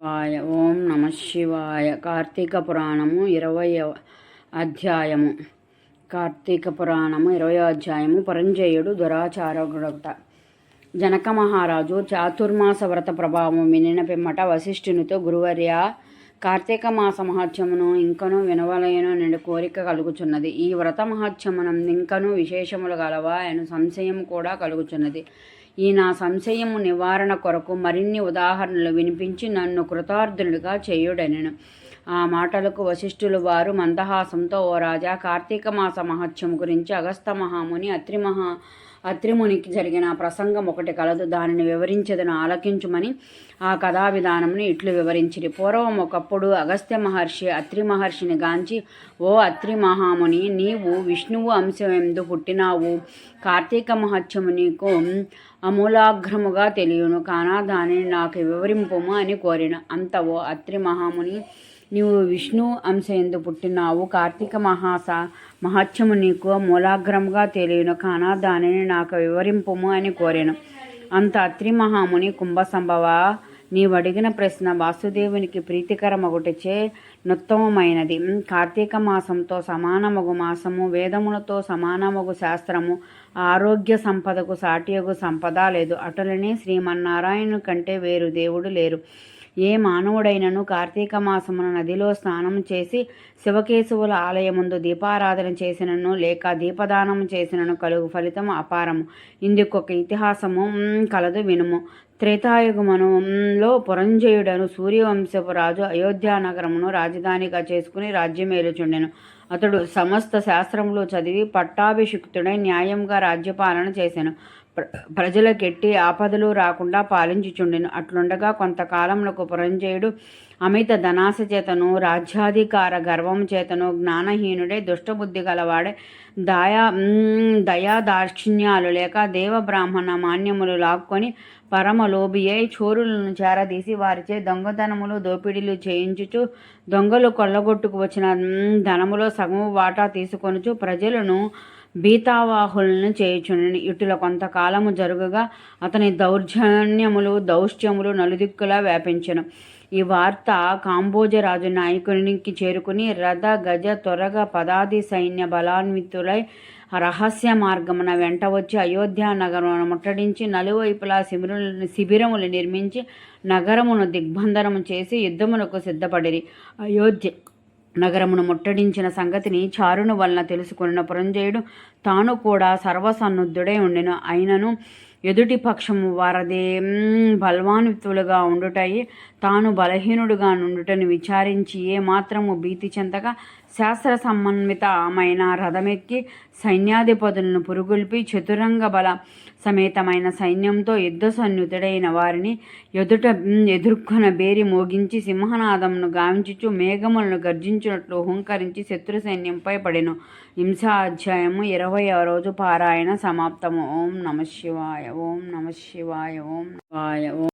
శివాయ ఓం నమ శివాయ. కార్తీక పురాణము ఇరవై అధ్యాయము. కార్తీక పురాణము ఇరవై అధ్యాయము పరంజయుడు దురాచారగుడట జనక మహారాజు చాతుర్మాస వ్రత ప్రభావం వినిన పిమ్మట వశిష్ఠునితో గురువర్య కార్తీక మాస మహత్యమును ఇంకను వినవలయను నేను కోరిక కలుగుచున్నది. ఈ వ్రత మహత్యమునం ఇంకను విశేషములు గలవా అని సంశయం కూడా కలుగుచున్నది. ఈ నా సంశయము నివారణ కొరకు మరిన్ని ఉదాహరణలు వినిపించి నన్ను కృతార్థులుగా చేయుడనెను. ఆ మాటలకు వశిష్ఠులు వారు మందహాసంతో ఓ రాజా కార్తీక మాస మహత్యం గురించి అగస్త మహాముని అత్రి మహా అత్రిమునికి జరిగిన ప్రసంగం ఒకటి కలదు. దానిని వివరించదను ఆలకించుమని ఆ కథా విధానముని ఇట్లు వివరించిరి. పూర్వం ఒకప్పుడు అగస్త్య మహర్షి అత్రి మహర్షిని గాంచి ఓ అత్రి మహాముని నీవు విష్ణువు అంశమెందు పుట్టినావు. కార్తీక మహత్యము నీకు అమూలాగ్రముగా తెలియను. కానా దానిని నాకు వివరింపుము అని కోరిన. అంత ఓ అత్రి మహాముని నీవు విష్ణు అంశ ఎందు పుట్టినావు. కార్తీక మహాస మహత్యము నీకు మూలాగ్రముగా తెలియను. కాన దానిని నాకు వివరింపుము అని కోరాను. అంత అత్రి మహాముని కుంభ సంభవ నీవడిగిన ప్రశ్న వాసుదేవునికి ప్రీతికరమగుటిచే నుత్తమమైనది. కార్తీక మాసంతో సమానమగు మాసము వేదములతో సమానమగు శాస్త్రము ఆరోగ్య సంపదకు సాటియగు సంపద లేదు. అటులనే శ్రీమన్నారాయణు కంటే వేరు దేవుడు లేరు. ఏ మానవుడైనను కార్తీక మాసమున నదిలో స్నానం చేసి శివకేశవుల ఆలయముందు దీపారాధన చేసినను లేక దీపదానము చేసినను కలుగు ఫలితము అపారము. ఇందుకొక ఇతిహాసము కలదు వినుము. త్రేతాయుగమనులో పురంజయుడను సూర్యవంశపు రాజు అయోధ్యా నగరమును రాజధానిగా చేసుకుని రాజ్యమేలుచుండెను అతడు సమస్త శాస్త్రములు చదివి పట్టాభిషిక్తుడై న్యాయంగా రాజ్యపాలన చేశాను ప్రజలకెట్టి ఆపదలు రాకుండా పాలించుచుండెను. అట్లుండగా కొంతకాలంలో పురంజయుడు అమిత ధనాశ చేతను రాజ్యాధికార గర్వం చేతను జ్ఞానహీనుడే దుష్టబుద్ధి గలవాడే దయా దయా దాక్షిణ్యాలు లేక దేవ బ్రాహ్మణ మాన్యములు లాక్కొని పరమలోభి అయి చోరులను చేరదీసి వారిచే దొంగతనములు దోపిడీలు చేయించుచు దొంగలు కొల్లగొట్టుకు వచ్చిన ధనములో సగము వాటా తీసుకొనుచు ప్రజలను బీతావాహులను చేయుచుండెను ఇటుల కొంతకాలము జరుగుగా అతని దౌర్జన్యములు దౌష్ట్యములు నలుదిక్కులా వ్యాపించను. ఈ వార్త కాంబోజరాజు నాయకునికి చేరుకుని రథ గజ త్వరగ పదాది సైన్య బలాన్వితులై రహస్య మార్గమున వెంట వచ్చి అయోధ్య నగరమును ముట్టడించి నలువైపులా శిబిరులు శిబిరములు నిర్మించి నగరమును దిగ్బంధనము చేసి యుద్ధమునకు సిద్ధపడిరి. అయోధ్య నగరమును ముట్టడించిన సంగతిని చారును వలన తెలుసుకున్న పురంజయుడు తాను కూడా సర్వసన్నుద్ధుడై ఉండెను. అయినను ఎదుటి పక్షము వారదే బలవాన్వితులుగా ఉండుటయి తాను బలహీనుడుగా నుండుటను విచారించి ఏ మాత్రము భీతి చెందక శాస్త్ర సమన్వితమైన రథమెక్కి సైన్యాధిపతులను పురుగొల్పి చతురంగ బల సమేతమైన సైన్యంతో యుద్ధ సన్యుతుడైన వారిని ఎదుట ఎదుర్కొన బేరి మోగించి సింహనాదమును గావించుచు మేఘములను గర్జించినట్లు హుంకరించి శత్రు సైన్యంపై పడెను. హింసా అధ్యాయము ఇరవై రోజు పారాయణ సమాప్తము ఓం నమ శివాయ. ఓం నమ శివాయ. ఓం శివాయ. ఓం